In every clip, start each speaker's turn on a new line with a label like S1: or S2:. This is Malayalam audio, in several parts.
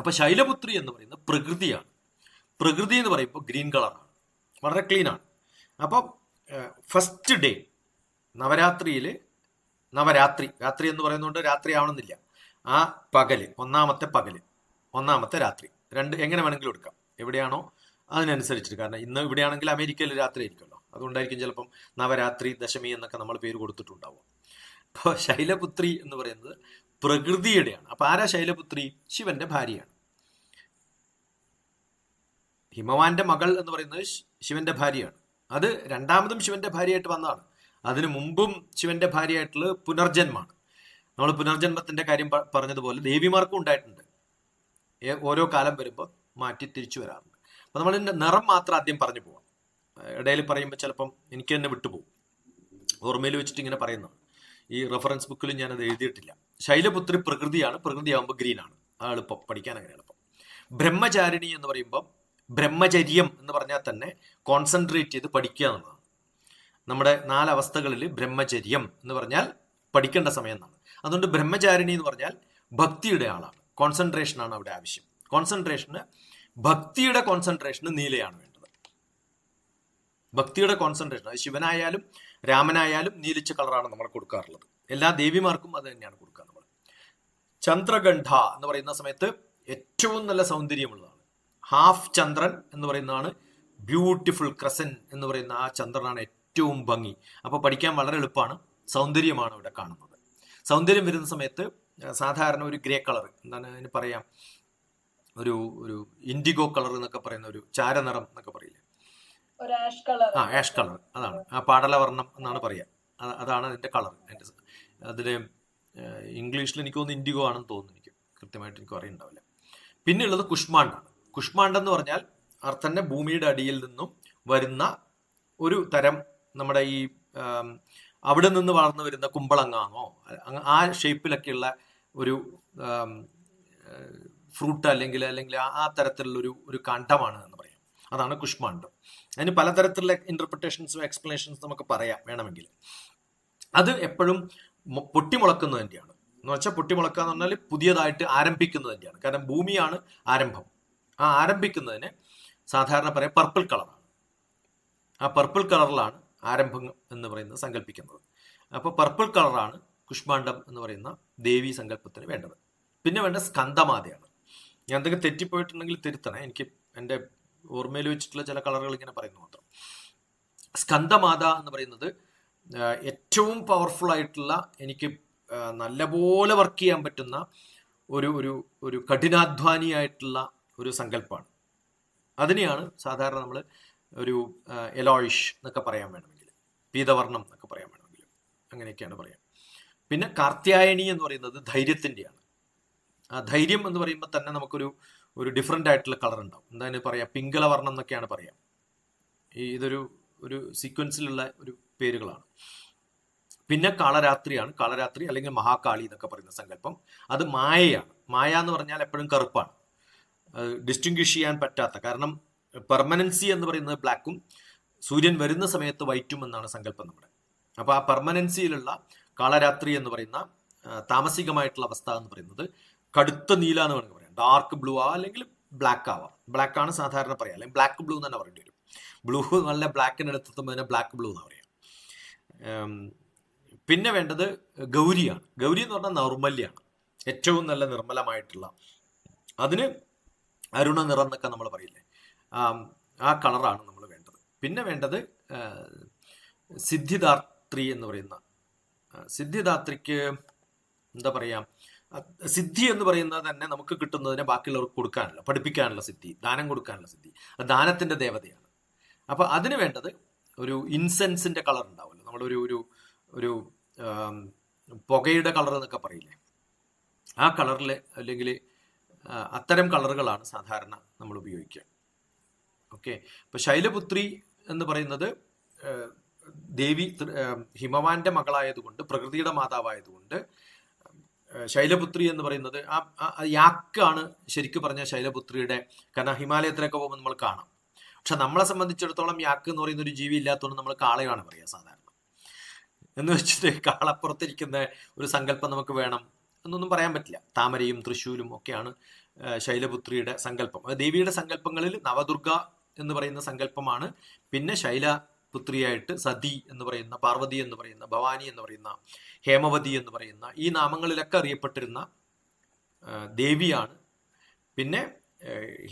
S1: അപ്പൊ ശൈലപുത്രി എന്ന് പറയുന്നത് പ്രകൃതിയാണ്. പ്രകൃതി എന്ന് പറയുമ്പോൾ ഗ്രീൻ കളറാണ് വളരെ ക്ലീൻ ആണ്. അപ്പം ഫസ്റ്റ് ഡേ നവരാത്രിയിൽ നവരാത്രി രാത്രി എന്ന് പറയുന്നതുകൊണ്ട് രാത്രി ആവണമെന്നില്ല. ആ പകൽ ഒന്നാമത്തെ പകൽ ഒന്നാമത്തെ രാത്രി രണ്ട് എങ്ങനെ വേണമെങ്കിലും എടുക്കാം. എവിടെയാണോ അതിനനുസരിച്ചിട്ട്. കാരണം ഇന്ന് ഇവിടെയാണെങ്കിൽ അമേരിക്കയിൽ രാത്രി ആയിരിക്കുമല്ലോ. അതുകൊണ്ടായിരിക്കും ചിലപ്പം നവരാത്രി ദശമി എന്നൊക്കെ നമ്മൾ പേര് കൊടുത്തിട്ടുണ്ടാവും അപ്പോൾ ശൈലപുത്രി എന്ന് പറയുന്നത് പ്രകൃതിയുടെയാണ്. അപ്പൊ ആരാ ശൈലപുത്രി? ശിവന്റെ ഭാര്യയാണ്. ഹിമവാന്റെ മകൾ എന്ന് പറയുന്നത് ശിവന്റെ ഭാര്യയാണ്. അത് രണ്ടാമതും ശിവന്റെ ഭാര്യയായിട്ട് വന്നതാണ്. അതിനു മുമ്പും ശിവന്റെ ഭാര്യയായിട്ടുള്ള പുനർജന്മാണ്. നമ്മൾ പുനർജന്മത്തിന്റെ കാര്യം പറഞ്ഞതുപോലെ ദേവിമാർക്കും ഉണ്ടായിട്ടുണ്ട്. ഓരോ കാലം വരുമ്പോൾ മാറ്റി തിരിച്ചു വരാറുണ്ട്. അപ്പൊ നമ്മൾ നിറം മാത്രം ആദ്യം പറഞ്ഞു പോവാം. ഇടയിൽ പറയുമ്പോൾ ചിലപ്പം എനിക്ക് തന്നെ വിട്ടുപോകും. ഓർമ്മയിൽ വെച്ചിട്ട് ഇങ്ങനെ പറയുന്നതാണ്. ഈ റെഫറൻസ് ബുക്കിലും അത് എഴുതിയിട്ടില്ല. ശൈലപുത്രി പ്രകൃതിയാണ്. പ്രകൃതിയാകുമ്പോൾ ഗ്രീനാണ് ആ എളുപ്പം. പഠിക്കാൻ അങ്ങനെ എളുപ്പം. ബ്രഹ്മചാരിണി എന്ന് പറയുമ്പോൾ ബ്രഹ്മചര്യം എന്ന് പറഞ്ഞാൽ തന്നെ കോൺസെൻട്രേറ്റ് ചെയ്ത് പഠിക്കുക എന്നുള്ളതാണ്. നമ്മുടെ നാലവസ്ഥകളിൽ ബ്രഹ്മചര്യം എന്ന് പറഞ്ഞാൽ പഠിക്കേണ്ട സമയം എന്നാണ്. അതുകൊണ്ട് ബ്രഹ്മചാരിണി എന്ന് പറഞ്ഞാൽ ഭക്തിയുടെ ആളാണ്. കോൺസെൻട്രേഷനാണ് അവിടെ ആവശ്യം. കോൺസെൻട്രേഷന് ഭക്തിയുടെ കോൺസെൻട്രേഷന് നീലയാണ് വേണ്ടത്. ഭക്തിയുടെ കോൺസെൻട്രേഷൻ അത് ശിവനായാലും രാമനായാലും നീലിച്ച കളറാണ് നമ്മൾ കൊടുക്കാറുള്ളത്. എല്ലാ ദേവിമാർക്കും അത് തന്നെയാണ് കൊടുക്കുക നമ്മൾ ചന്ദ്രഗണ്ഠ എന്ന് പറയുന്ന സമയത്ത് ഏറ്റവും നല്ല സൗന്ദര്യമുള്ളതാണ്. ഹാഫ് ചന്ദ്രൻ എന്ന് പറയുന്നതാണ് ബ്യൂട്ടിഫുൾ ക്രസൻ എന്ന് പറയുന്ന ആ ചന്ദ്രനാണ് ഏറ്റവും ഭംഗി. അപ്പോൾ പഠിക്കാൻ വളരെ എളുപ്പമാണ്. സൗന്ദര്യമാണ് ഇവിടെ കാണുന്നത്. സൗന്ദര്യം വരുന്ന സമയത്ത് സാധാരണ ഒരു ഗ്രേ കളർ എന്താണ് അതിന് പറയാം? ഒരു ഒരു ഇൻഡിഗോ കളർ എന്നൊക്കെ പറയുന്ന ഒരു ചാരനിറം എന്നൊക്കെ പറയില്ലേ? ആ ആഷ് കളർ അതാണ്. ആ പാടലവർണം എന്നാണ് പറയുക അതാണ് അതിന്റെ കളർ അതിന്റെ അതിൽ ഇംഗ്ലീഷിൽ എനിക്ക് തോന്നുന്നു ഇൻഡിഗോ ആണെന്ന് തോന്നുന്നു എനിക്ക്. കൃത്യമായിട്ട് എനിക്ക് അറിയുന്നുണ്ടാവില്ല. പിന്നെ ഉള്ളത് കുഷ്മാണ്ടാണ്. കുഷ്മാണ്ഡം എന്ന് പറഞ്ഞാൽ അർത്ഥന്റെ ഭൂമിയുടെ അടിയിൽ നിന്നും വരുന്ന ഒരു തരം നമ്മുടെ ഈ അവിടെ നിന്ന് വളർന്നു വരുന്ന കുമ്പളങ്ങാന്നോ ആ ഷേപ്പിലൊക്കെയുള്ള ഒരു ഫ്രൂട്ട് അല്ലെങ്കിൽ അല്ലെങ്കിൽ ആ- തരത്തിലുള്ള ഒരു ഒരു കണ്ടമാണ് എന്ന് പറയാം. അതാണ് കുഷ്മാണ്ഡം അതിന് പലതരത്തിലുള്ള ഇന്റർപ്രിട്ടേഷൻസും എക്സ്പ്ലനേഷൻസും നമുക്ക് പറയാം വേണമെങ്കിൽ. അത് എപ്പോഴും പൊട്ടിമുളക്കുന്നതിന്റെയാണ് എന്ന് വെച്ചാൽ പൊട്ടിമുളക്കുക എന്ന് പറഞ്ഞാൽ പുതിയതായിട്ട് ആരംഭിക്കുന്നതിന്റെയാണ് കാരണം ഭൂമിയാണ് ആരംഭം. ആ ആരംഭിക്കുന്നതിന് സാധാരണ പറയാം പർപ്പിൾ കളറാണ് ആ പർപ്പിൾ കളറിലാണ് ആരംഭം എന്ന് പറയുന്നത് സങ്കല്പിക്കുന്നത് അപ്പോൾ പർപ്പിൾ കളറാണ് കുഷ്മാണ്ഡം എന്ന് പറയുന്ന ദേവി സങ്കല്പത്തിന് വേണ്ടത്. പിന്നെ വേണ്ട സ്കന്ധമാതയാണ്. ഞാൻ എന്തെങ്കിലും തെറ്റിപ്പോയിട്ടുണ്ടെങ്കിൽ തിരുത്തണേ. എനിക്ക് എന്റെ ഓർമ്മയിൽ വെച്ചിട്ടുള്ള ചില കളറുകൾ ഇങ്ങനെ പറയുന്നു മാത്രം. സ്കന്ധമാത എന്ന് പറയുന്നത് ഏറ്റവും പവർഫുൾ ആയിട്ടുള്ള എനിക്ക് നല്ലപോലെ വർക്ക് ചെയ്യാൻ പറ്റുന്ന ഒരു ഒരു ഒരു കഠിനാധ്വാനിയായിട്ടുള്ള ഒരു സങ്കല്പമാണ് അതിനെയാണ് സാധാരണ നമ്മൾ ഒരു എലോയിഷ് എന്നൊക്കെ പറയാൻ വേണമെങ്കിൽ പീതവർണം എന്നൊക്കെ പറയാൻ വേണമെങ്കിൽ അങ്ങനെയൊക്കെയാണ് പറയാം. പിന്നെ കാർത്യായനി എന്ന് പറയുന്നത് ധൈര്യത്തിന്റെയാണ് ആ ധൈര്യം എന്ന് പറയുമ്പോൾ തന്നെ നമുക്കൊരു ഒരു ഡിഫറെന്റ് ആയിട്ടുള്ള കളർ ഉണ്ടാവും. എന്താ പറയാ? പിങ്കല വർണം എന്നൊക്കെയാണ് പറയാം. ഈ ഇതൊരു ഒരു സീക്വൻസിലുള്ള ഒരു പേരുകളാണ്. പിന്നെ കാളരാത്രിയാണ്. കാളരാത്രി അല്ലെങ്കിൽ മഹാകാളി എന്നൊക്കെ പറയുന്ന സങ്കല്പം. അത് മായയാണ്. മായ എന്ന് പറഞ്ഞാൽ എപ്പോഴും കറുപ്പാണ്. ഡിസ്റ്റിംഗ്വിഷ് ചെയ്യാൻ പറ്റാത്ത. കാരണം പെർമനൻസി എന്ന് പറയുന്നത് ബ്ലാക്കും സൂര്യൻ വരുന്ന സമയത്ത് വൈറ്റും എന്നാണ് സങ്കല്പം നമ്മുടെ. അപ്പോൾ ആ പെർമനൻസിയിലുള്ള കാളരാത്രി എന്ന് പറയുന്ന താമസികമായിട്ടുള്ള അവസ്ഥ എന്ന് പറയുന്നത് കടുത്ത നീല എന്ന് വേണമെങ്കിൽ ഡാർക്ക് ബ്ലൂ ആവാം അല്ലെങ്കിൽ ബ്ലാക്ക് ആവാം. ബ്ലാക്ക് ആണ് സാധാരണ പറയാം. അല്ലെങ്കിൽ ബ്ലാക്ക് ബ്ലൂ എന്ന് തന്നെ പറയേണ്ടി വരും. ബ്ലൂ നല്ല ബ്ലാക്കിന് അടുത്തെത്തുമ്പോൾ അതിനെ ബ്ലാക്ക് ബ്ലൂ എന്ന് പറയാം. പിന്നെ വേണ്ടത് ഗൗരിയാണ് ഗൗരി എന്ന് പറഞ്ഞാൽ നിർമ്മല്യാണ്. ഏറ്റവും നല്ല നിർമ്മലമായിട്ടുള്ള. അതിന് അരുണ നിറം എന്നൊക്കെ നമ്മൾ പറയില്ലേ? ആ കളറാണ് നമ്മൾ വേണ്ടത്. പിന്നെ വേണ്ടത് സിദ്ധിദാത്രി എന്ന് പറയുന്ന സിദ്ധിദാത്രിക്ക് എന്താ പറയാ? ആ, സിദ്ധി എന്ന് പറയുന്നത് തന്നെ നമുക്ക് കിട്ടുന്നതിനെ ബാക്കിയുള്ളവർക്ക് കൊടുക്കാനുള്ള പഠിപ്പിക്കാനുള്ള സിദ്ധി ദാനം കൊടുക്കാനുള്ള സിദ്ധി. അത് ദാനത്തിന്റെ ദേവതയാണ്. അപ്പൊ അതിന് വേണ്ടത് ഒരു ഇൻസെൻസിന്റെ കളർ ഉണ്ടാവുമല്ലോ. നമ്മളൊരു ഒരു ഒരു പുകയുടെ കളർ എന്നൊക്കെ പറയില്ലേ? ആ കളറിൽ അല്ലെങ്കിൽ അത്തരം കളറുകളാണ് സാധാരണ നമ്മൾ ഉപയോഗിക്കുക. ഓക്കെ? ഇപ്പൊ ശൈലപുത്രി എന്ന് പറയുന്നത് ദേവി ഹിമവാന്റെ മകളായതുകൊണ്ട് പ്രകൃതിയുടെ മാതാവായതുകൊണ്ട് ശൈലപുത്രി എന്ന് പറയുന്നത് ആ യാക്കാണ് ശരിക്കും പറഞ്ഞ ശൈലപുത്രിയുടെ. കാരണം ഹിമാലയത്തിലൊക്കെ പോകുമ്പോൾ നമ്മൾ കാണാം. പക്ഷെ നമ്മളെ സംബന്ധിച്ചിടത്തോളം യാക്ക് എന്ന് പറയുന്ന ഒരു ജീവി ഇല്ലാത്തതുകൊണ്ട് നമ്മൾ കാളയാണ് പറയുക സാധാരണ. എന്ന് വെച്ചിട്ട് കാളപ്പുറത്തിരിക്കുന്ന ഒരു സങ്കല്പം നമുക്ക് വേണം എന്നൊന്നും പറയാൻ പറ്റില്ല. താമരയും തൃശ്ശൂരും ഒക്കെയാണ് ശൈലപുത്രിയുടെ സങ്കല്പം. ദേവിയുടെ സങ്കല്പങ്ങളിൽ നവദുർഗ എന്ന് പറയുന്ന സങ്കല്പമാണ്. പിന്നെ ശൈലപുത്രിയായിട്ട് സതി എന്ന് പറയുന്ന പാർവതി എന്ന് പറയുന്ന ഭവാനി എന്ന് പറയുന്ന ഹേമവതി എന്ന് പറയുന്ന ഈ നാമങ്ങളിലൊക്കെ അറിയപ്പെട്ടിരുന്ന ദേവിയാണ്. പിന്നെ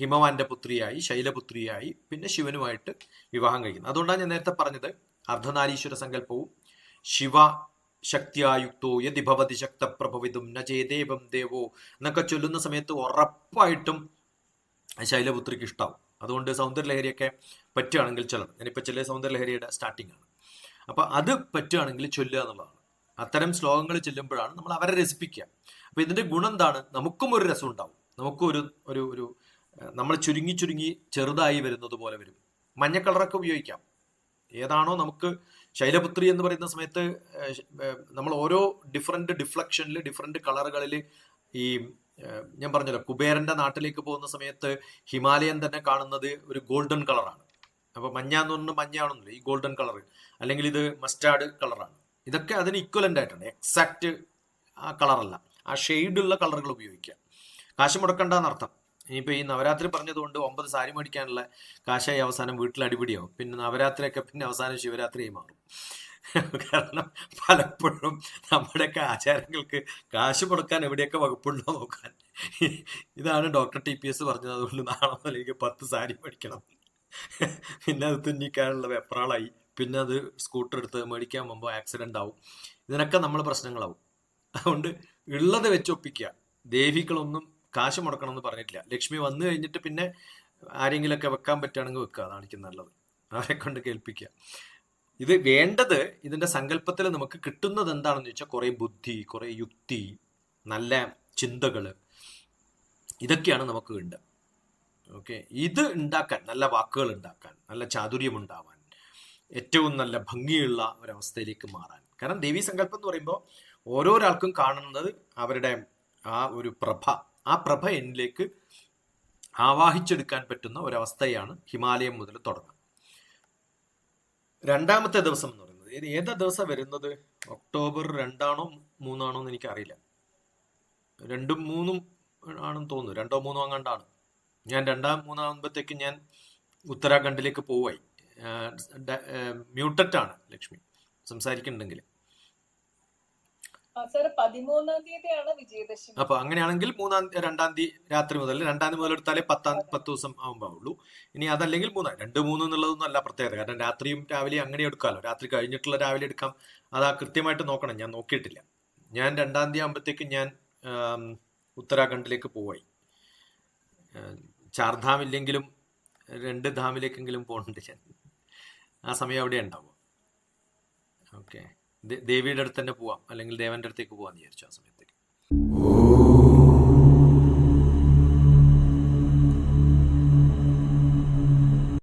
S1: ഹിമവാന്റെ പുത്രിയായി ശൈലപുത്രിയായി പിന്നെ ശിവനുമായിട്ട് വിവാഹം കഴിക്കുന്നത് അതുകൊണ്ടാണ് ഞാൻ നേരത്തെ പറഞ്ഞത് അർദ്ധനാരീശ്വര സങ്കല്പവും ശിവ ശക്തിയായുക്തോ യതി ഭവതി ശക്തപ്രഭവിതും ന ചേദേവം ദേവോ എന്നൊക്കെ ചൊല്ലുന്ന സമയത്ത് ഉറപ്പായിട്ടും ശൈലപുത്രിക്ക് ഇഷ്ടാവും. അതുകൊണ്ട് സൗന്ദര്യലഹരിയൊക്കെ പറ്റുകയാണെങ്കിൽ ചിലർ ഞാനിപ്പോൾ ചില സൗന്ദര്യലഹരിയുടെ സ്റ്റാർട്ടിംഗ് ആണ്. അപ്പോൾ അത് പറ്റുകയാണെങ്കിൽ ചൊല്ലുക എന്നുള്ളതാണ്. അത്തരം ശ്ലോകങ്ങൾ ചെല്ലുമ്പോഴാണ് നമ്മൾ അവരെ രസിപ്പിക്കുക. അപ്പോൾ ഇതിന്റെ ഗുണം എന്താണ്? നമുക്കും ഒരു രസം ഉണ്ടാവും. നമുക്കും ഒരു ഒരു ഒരു നമ്മൾ ചുരുങ്ങി ചുരുങ്ങി ചെറുതായി വരുന്നത് പോലെ വരും. മഞ്ഞ കളറൊക്കെ ഉപയോഗിക്കാം. ഏതാണോ നമുക്ക് ശൈലപുത്രി എന്ന് പറയുന്ന സമയത്ത് നമ്മൾ ഓരോ ഡിഫറെന്റ് ഡിഫ്ലക്ഷനിൽ ഡിഫറെന്റ് കളറുകളിൽ ഈ ഞാൻ പറഞ്ഞല്ലോ കുബേരന്റെ നാട്ടിലേക്ക് പോകുന്ന സമയത്ത് ഹിമാലയൻ തന്നെ കാണുന്നത് ഒരു ഗോൾഡൻ കളറാണ്. അപ്പൊ മഞ്ഞ എന്ന് പറഞ്ഞാൽ ഈ ഗോൾഡൻ കളർ. അല്ലെങ്കിൽ ഇത് മസ്റ്റാർഡ് കളറാണ്. ഇതൊക്കെ അതിന് ഇക്വലന്റ് ആയിട്ടുണ്ട്. എക്സാക്ട് ആ കളറല്ല. ആ ഷെയ്ഡുള്ള കളറുകൾ ഉപയോഗിക്കുക. കാശ് മുടക്കണ്ടെന്നർത്ഥം ഇനിയിപ്പോൾ ഈ നവരാത്രി പറഞ്ഞതുകൊണ്ട് ഒമ്പത് സാരി മേടിക്കാനുള്ള കാശായി അവസാനം വീട്ടിൽ അടിപിടിയാവും. പിന്നെ നവരാത്രിയൊക്കെ പിന്നെ അവസാനം ശിവരാത്രിയായി മാറും. കാരണം പലപ്പോഴും നമ്മുടെയൊക്കെ ആചാരങ്ങൾക്ക് കാശ് മുടക്കാൻ എവിടെയൊക്കെ വകുപ്പുണ്ടോ നോക്കാൻ. ഇതാണ് ഡോക്ടർ ടി പി എസ് പറഞ്ഞത്. അതുകൊണ്ട് നാളെ മുതൽ എനിക്ക് പത്ത് സാരി മേടിക്കണം. പിന്നെ അത് തുന്നിക്കാനുള്ള വെപ്രാളായി. പിന്നെ അത് സ്കൂട്ടർ എടുത്ത് മേടിക്കാൻ പോകുമ്പോൾ ആക്സിഡന്റ് ആവും. ഇതിനൊക്കെ നമ്മൾ പ്രശ്നങ്ങളാവും. അതുകൊണ്ട് ഉള്ളത് വെച്ച് ഒപ്പിക്കുക. ദേവികളൊന്നും കാശ് മുടക്കണം എന്ന് പറഞ്ഞിട്ടില്ല. ലക്ഷ്മി വന്നു കഴിഞ്ഞിട്ട് പിന്നെ ആരെങ്കിലുമൊക്കെ വെക്കാൻ പറ്റുകയാണെങ്കിൽ വെക്കുക. അതാണ് എനിക്ക് നല്ലത്. അവരെ കൊണ്ട് കേൾപ്പിക്കുക. ഇത് വേണ്ടത് ഇതിന്റെ സങ്കല്പത്തിൽ നമുക്ക് കിട്ടുന്നത് എന്താണെന്ന് വെച്ചാൽ കുറേ ബുദ്ധി കുറേ യുക്തി നല്ല ചിന്തകൾ. ഇതൊക്കെയാണ് നമുക്ക് വേണ്ടത്. ഓക്കെ? ഇത് ഉണ്ടാക്കാൻ നല്ല വാക്കുകൾ ഉണ്ടാക്കാൻ നല്ല ചാതുര്യം ഉണ്ടാവാൻ ഏറ്റവും നല്ല ഭംഗിയുള്ള ഒരവസ്ഥയിലേക്ക് മാറാൻ. കാരണം ദേവീ സങ്കല്പം എന്ന് പറയുമ്പോൾ ഓരോരാൾക്കും കാണുന്നത് അവരുടെ ആ ഒരു പ്രഭ ആ പ്രഭ എന്നിലേക്ക് ആവാഹിച്ചെടുക്കാൻ പറ്റുന്ന ഒരവസ്ഥയാണ് ഹിമാലയം മുതൽ തുടങ്ങുന്നത്. രണ്ടാമത്തെ ദിവസം എന്ന് പറയുന്നത്. ഇത് ഏതാ ദിവസം വരുന്നത്? ഒക്ടോബർ രണ്ടാണോ മൂന്നാണോ എന്ന് എനിക്കറിയില്ല. രണ്ടും മൂന്നും ആണെന്ന് തോന്നുന്നു. രണ്ടോ മൂന്നോ അങ്ങാണ്ടാണ്. ഞാൻ രണ്ടാം മൂന്നാകുമ്പോഴത്തേക്ക് ഞാൻ ഉത്തരാഖണ്ഡിലേക്ക് പോവായി മ്യൂട്ടറ്റാണ് ലക്ഷ്മി. സംസാരിക്കുന്നുണ്ടെങ്കിൽ.
S2: വിജയദശമി.
S1: അപ്പൊ അങ്ങനെയാണെങ്കിൽ മൂന്നാം രണ്ടാം തീയതി രാത്രി മുതൽ രണ്ടാം തീയതി മുതൽ എടുത്താലേ പത്താം പത്ത് ദിവസം ആകുമ്പോൾ ഉള്ളൂ ഇനി അതല്ലെങ്കിൽ മൂന്നാം രണ്ട് മൂന്ന് എന്നുള്ളതൊന്നും അല്ല പ്രത്യേകത. കാരണം രാത്രിയും രാവിലെ അങ്ങനെ എടുക്കാമല്ലോ. രാത്രി കഴിഞ്ഞിട്ടുള്ള രാവിലെ എടുക്കാം. അത് ആ കൃത്യമായിട്ട് നോക്കണം. ഞാൻ നോക്കിയിട്ടില്ല. ഞാൻ രണ്ടാം തീയതി ആകുമ്പോഴത്തേക്ക് ഞാൻ ഉത്തരാഖണ്ഡിലേക്ക് പോവായി. ചാർധാം ഇല്ലെങ്കിലും രണ്ട് ധാമിലേക്കെങ്കിലും പോകുന്നുണ്ട് ഞാൻ. ആ സമയം അവിടെ ഉണ്ടാവും. ഓക്കെ. ദേവിയുടെ അടുത്ത് തന്നെ പോവാം. അല്ലെങ്കിൽ ദേവന്റെ അടുത്തേക്ക് പോവാന്ന് വിചാരിച്ചു ആ സമയത്തേക്ക്.